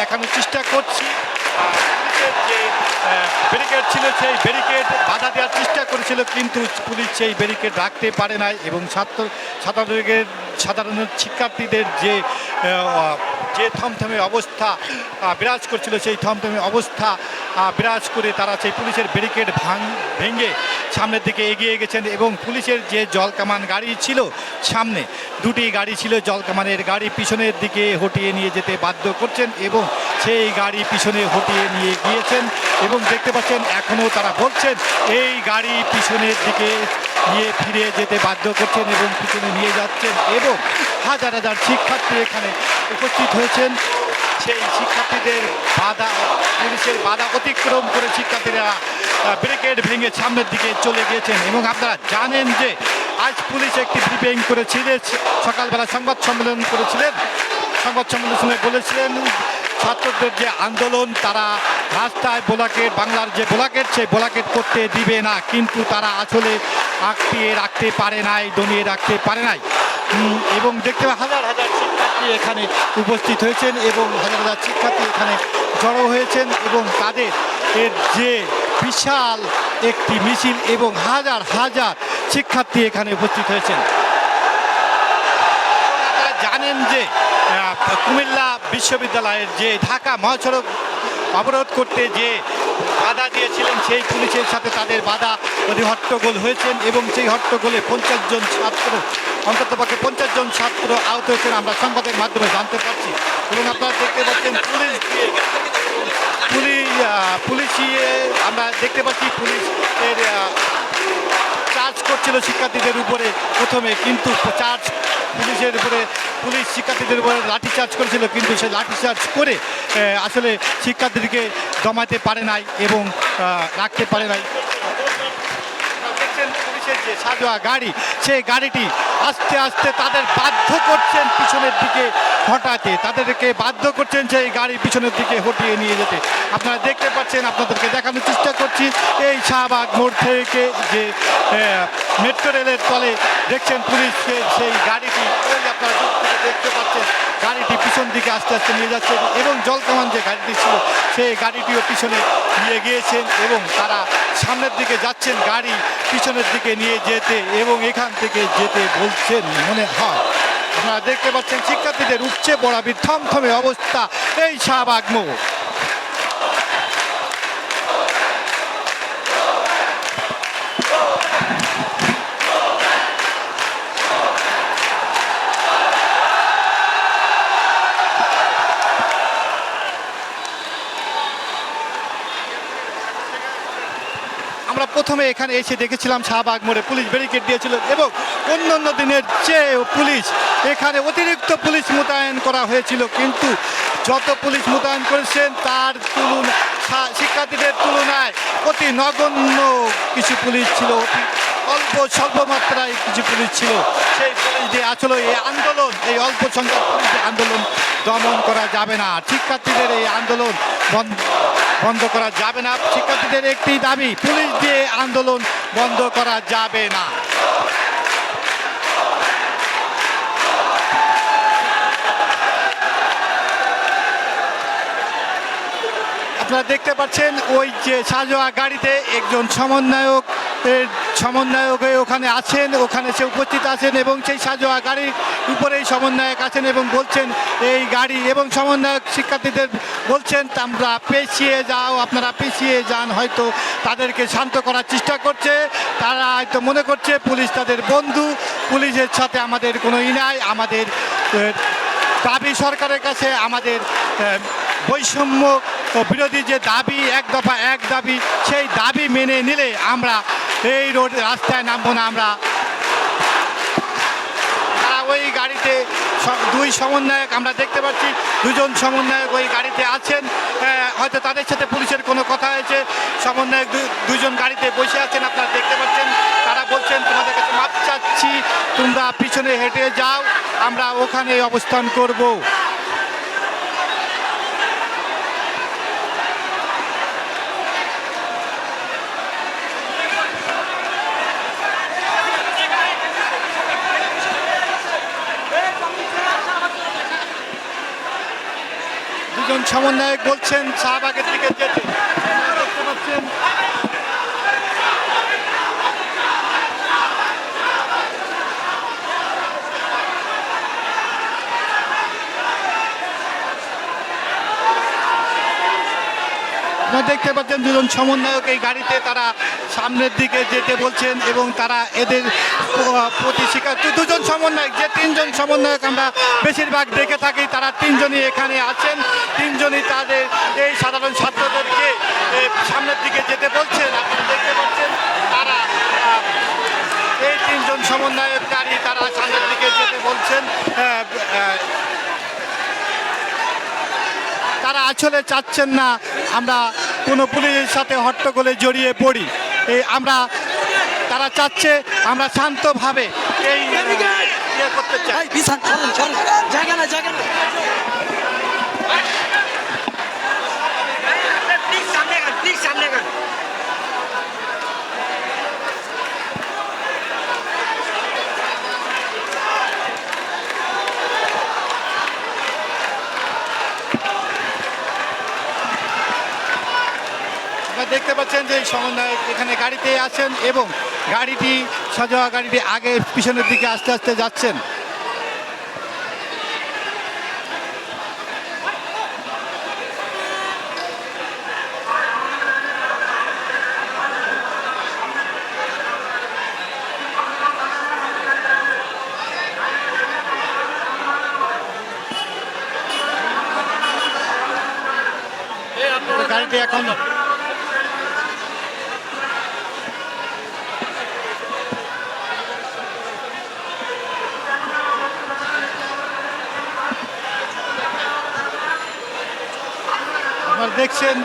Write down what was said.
দেখানোর চেষ্টা করছি। যে ব্যারিকেড ছিল সেই ব্যারিকেড। বাধা দেওয়ার চেষ্টা করেছিল কিন্তু পুলিশ সেই ব্যারিকেড রাখতে পারে নাই এবং ছাত্র ছাত্র সাধারণ শিক্ষার্থীদের যে যে থমথমে অবস্থা বিরাজ করছিল সেই থমথমে অবস্থা বিরাজ করে তারা সেই পুলিশের ব্যারিকেড ভাঙ, ভেঙে সামনের দিকে এগিয়ে গেছেন এবং পুলিশের যে জলকামান গাড়ি ছিল সামনে, দুটি গাড়ি ছিল জলকামানের গাড়ি পিছনের দিকে হটিয়ে নিয়ে যেতে বাধ্য করছেন এবং সেই গাড়ি পিছনে হটিয়ে নিয়ে গিয়েছেন এবং দেখতে পাচ্ছেন এখনও তারা বলছেন, এই গাড়ি পিছনের দিকে নিয়ে ফিরে যেতে বাধ্য করছেন এবং পিছনে নিয়ে যাচ্ছেন এবং হাজার হাজার শিক্ষার্থী এখানে উপস্থিত হয়েছেন। সেই শিক্ষার্থীদের বাধা, পুলিশের বাধা অতিক্রম করে শিক্ষার্থীরা ব্যারিকেড ভেঙে সামনের দিকে চলে গিয়েছেন এবং আপনারা জানেন যে আজ পুলিশ একটি ব্রিফিং করেছিলেন সকালবেলা সংবাদ সম্মেলন করেছিলেন। সংবাদ সম্মেলনে বলেছিলেন, ছাত্রদের যে আন্দোলন, তারা রাস্তায় বোলাকেট বাংলার যে বোলাকেট সেই বোলাকেট করতে দিবে না। কিন্তু তারা আসলে আঁকড়িয়ে রাখতে পারে নাই, দমিয়ে রাখতে পারে নাই। এবং দেখতে হাজার হাজার শিক্ষার্থী এখানে উপস্থিত হয়েছেন এবং হাজার হাজার শিক্ষার্থী এখানে জড়ো হয়েছেন এবং তাদের এর যে বিশাল একটি মিছিল এবং হাজার হাজার শিক্ষার্থী এখানে উপস্থিত হয়েছেন। জানেন যে কুমিল্লা বিশ্ববিদ্যালয়ের যে ঢাকা মহাসড়ক অবরোধ করতে যে বাধা দিয়েছিলেন, সেই পুলিশের সাথে তাদের বাধা অতি হট্টগোল হয়েছেন এবং সেই হট্টগোলে পঞ্চাশ জন ছাত্র অন্ততপক্ষে পঞ্চাশ জন ছাত্র আহত হয়েছেন। আমরা সংবাদের মাধ্যমে জানতে পারছি এবং আপনারা দেখতে পাচ্ছেন পুলিশ পুলিশ পুলিশিয়ে আমরা দেখতে পাচ্ছি পুলিশের চার্জ করছিল শিক্ষার্থীদের উপরে প্রথমে, কিন্তু চার্জ পুলিশের উপরে, পুলিশ শিক্ষার্থীদের উপরে লাঠি চার্জ করেছিল, কিন্তু সে লাঠি চার্জ করে আসলে শিক্ষার্থীদেরকে জমাতে পারে নাই এবং রাখতে পারে নাই। পুলিশের যে সাজোয়া গাড়ি, সেই গাড়িটি আস্তে আস্তে তাদের বাধ্য করছেন পিছনের দিকে হটাতে। তাদেরকে বাধ্য করছেন সেই গাড়ি পিছনের দিকে হটিয়ে নিয়ে যেতে। আপনারা দেখতে পাচ্ছেন, আপনাদেরকে দেখানোর চেষ্টা করছি, এই শাহবাগ মোড় থেকে যে মেট্রো রেলের তলে দেখছেন পুলিশের সেই গাড়িটি আপনারা দেখতে পাচ্ছেন, গাড়িটি পিছন দিকে আস্তে আস্তে নিয়ে যাচ্ছেন এবং জলকামান যে গাড়িটি ছিল, সেই গাড়িটিও পিছনে নিয়ে গিয়েছেন এবং তারা সামনের দিকে যাচ্ছেন গাড়ি পিছনের দিকে নিয়ে যেতে এবং এখান থেকে যেতে বলছেন মনে হয়। আপনারা দেখতে পাচ্ছেন, শিক্ষার্থীদের উপচে পড়া থমথমে অবস্থা এই শাহবাগ মোড়। আমরা প্রথমে এখানে এসে দেখেছিলাম শাহবাগ মোড়ে পুলিশ ব্যারিকেড দিয়েছিল এবং অন্য অন্য দিনের চেয়ে পুলিশ এখানে অতিরিক্ত পুলিশ মোতায়েন করা হয়েছিল। কিন্তু যত পুলিশ মোতায়েন করেছেন, তার তুলনা শিক্ষার্থীদের তুলনায় অতি নগণ্য কিছু পুলিশ ছিল। অতি অল্প স্বল্প মাত্রায় কিছু পুলিশ ছিল সেই পুলিশ দিয়ে আসলে এই আন্দোলন। এই অল্প সংখ্যক পুলিশ আন্দোলন দমন করা যাবে না। শিক্ষার্থীদের এই আন্দোলন বন্ধ করা যাবে না। শিক্ষার্থীদের একটি দাবি, পুলিশ দিয়ে আন্দোলন বন্ধ করা যাবে না। আপনারা দেখতে পাচ্ছেন, ওই যে সাজোয়া গাড়িতে একজন সমন্বয়ক সমন্বয়ক ওখানে আছেন, ওখানে সে উপস্থিত আছেন এবং সেই সাজোয়া গাড়ির উপরেই সমন্বয়ক আছেন এবং বলছেন এই গাড়ি এবং সমন্বয়ক শিক্ষার্থীদের বলছেন আমরা পেছিয়ে যাও, আপনারা পেছিয়ে যান, হয়তো তাদেরকে শান্ত করার চেষ্টা করছে। তারা হয়তো মনে করছে পুলিশ তাদের বন্ধু, পুলিশের সাথে আমাদের কোনো ই নাই, আমাদের দাবি সরকারের কাছে, আমাদের বৈষম্য বিরোধী যে দাবি, এক দফা এক দাবি, সেই দাবি মেনে নিলে আমরা এই রোড রাস্তায় নামবো না আমরা। ওই গাড়িতে দুই সমন্বয়ক, আমরা দেখতে পাচ্ছি দুজন সমন্বয়ক ওই গাড়িতে আছেন। হয়তো তাদের সাথে পুলিশের কোনো কথা হয়েছে। সমন্বয়ক দুজন গাড়িতে বসে আছেন, আপনারা দেখতে পাচ্ছেন। তারা বলছেন, তোমাদের কাছে মাপ চাচ্ছি, তোমরা পিছনে হেঁটে যাও, আমরা ওখানে অবস্থান করব। সমন্বয়ক বলছেন, শাহবাগের দিকে যেতে দেখতে পাচ্ছেন। দেখতে পাচ্ছেন দুজন সমন্বয়ক এই গাড়িতে, তারা সামনের দিকে যেতে বলছেন এবং তারা এদের প্রতি শিকার দুজন সমন্বয়ক, যে তিনজন সমন্বয়ক আমরা বেশিরভাগ দেখে থাকি, তারা তিনজনই এখানে আছেন। তিনজনই তাদের এই সাধারণ ছাত্রদেরকে সামনের দিকে যেতে বলছেন, আপনারা দেখতে পাচ্ছেন তারা এই তিনজন সমন্বয়ককারী তারা সামনের দিকে যেতে বলছেন তারা আসলে চাচ্ছেন না আমরা কোনো পুলিশের সাথে হট্টগোলে জড়িয়ে পড়ি। এই আমরা, তারা চাচ্ছে আমরা শান্তভাবে এই ইয়ে করতে চাই। জায়গা না জায়গা না প্লিজ সামনে গান প্লিজ সামনে গান আপনারা দেখতে পাচ্ছেন যে এই সমন্বয়ক এখানে গাড়িতে আছেন এবং গাড়িটি সাজোয়া গাড়িটি আগে পিছনের দিকে আস্তে আস্তে যাচ্ছেন। গাড়িটি এখন আপনারা দেখছেন